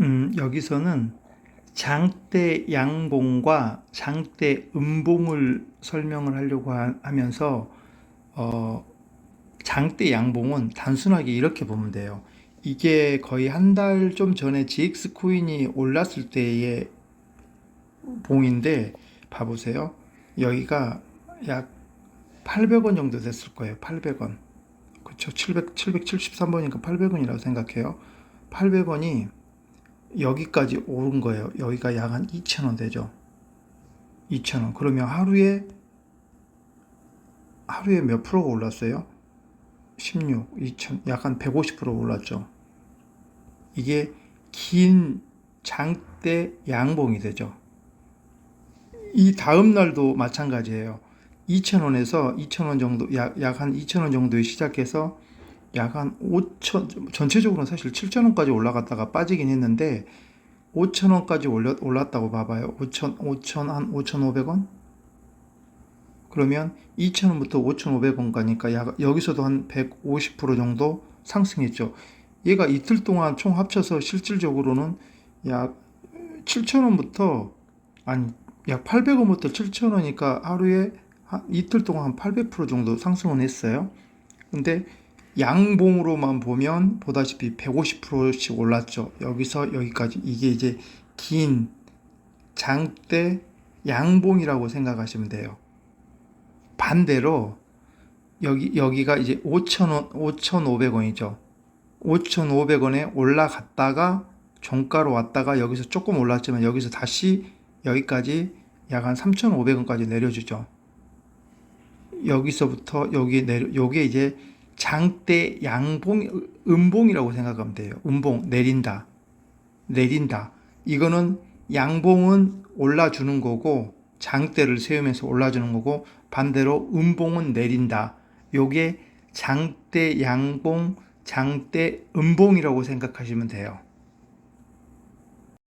음, 여기서는 장대 양봉과 장대 음봉을 설명을 하려고 하, 하면서 어, 장대 양봉은 단순하게 이렇게 보면 돼요. 이게 거의 한 달 좀 전에 GX 코인이 올랐을 때의 봉인데 봐보세요. 여기가 약 800원 정도 됐을 거예요. 800원. 그렇죠. 700, 773번이니까 800원이라고 생각해요. 800원이 여기까지 오른 거예요. 여기가 약 한 2,000원 되죠. 2,000원. 그러면 하루에 하루에 몇 프로가 올랐어요? 16, 2,000, 약 한 150% 올랐죠. 이게 긴 장대 양봉이 되죠. 이 다음 날도 마찬가지예요. 2,000원에서 2,000원 정도, 약, 약 한 2,000원 정도에 시작해서 약 한 5천, 전체적으로는 사실 7,000원까지 올라갔다가 빠지긴 했는데 5,000원까지 올렸, 올랐다고 봐봐요. 5,000, 5,000, 한 5,500원? 그러면 2,000원부터 5,500원 가니까 약, 여기서도 한 150% 정도 상승했죠. 얘가 이틀 동안 총 합쳐서 실질적으로는 약 7,000원부터, 아니, 약 800원부터 7,000원이니까 하루에 한 이틀 동안 한 800% 정도 상승은 했어요. 근데 양봉으로만 보면 보다시피 150%씩 올랐죠. 여기서 여기까지 이게 이제 긴 장대 양봉이라고 생각하시면 돼요. 반대로 여기 여기가 이제 5,000원 5,500원이죠. 5,500원에 올라갔다가 종가로 왔다가 여기서 조금 올랐지만 여기서 다시 여기까지 약 한 3,500원까지 내려주죠. 여기서부터 여기 내려 요게 이제 장대 양봉 음봉이라고 생각하면 돼요. 음봉 내린다. 내린다. 이거는 양봉은 올라주는 거고 장대를 세우면서 올라주는 거고 반대로 음봉은 내린다. 요게 장대 양봉 장대 음봉이라고 생각하시면 돼요.